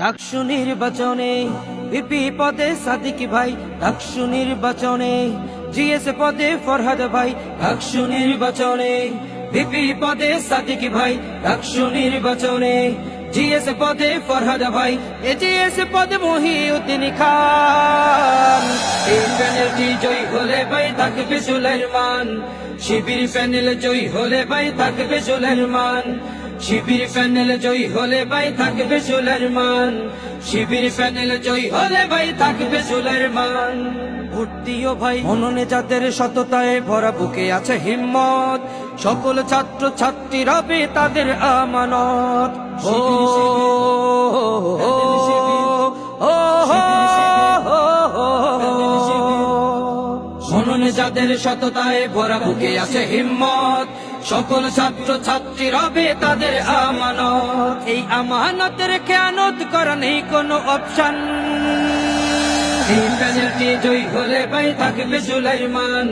ডাকসু নির্বাচনে বিপি পদে সাদিক ভাই, ডাকসু নির্বাচনে জিএস পদে ফরহাদ ভাই, ডাকসু নির্বাচনে বিপি পদে সাদিক ভাই, ডাকসু নির্বাচনে জিএস পদে ফরহাদ ভাই, এজিএস পদে মহিউদ্দিন খান। এই প্যানেলটি জয় হলে ভাই থাকবে সুলাইমান শিবির প্যানেল জয় হলে ভাই থাকবে সুলাইমান শিবির প্যানেল জয় হলে ভাই থাকবে সোলার মান। শিবির প্যানেল জয় হলে ভাই থাকবে সোলার মান। ভর্তিও ভাই মননে যাদের সততায় ভরা বুকে আছে হিম্মত। সকল ছাত্র ছাত্রী রবে তাদের আমানত। ও মননে যাদের সততায় ভরা বুকে আছে হিম্মত। সকল ছাত্র ছাত্রী রবে তাদের আমানত। এই আমানতের খেয়ানত করা নেই কোনো অপশন এই প্যানেলটি জয় হলে ভাই থাকবে সুলাইমান।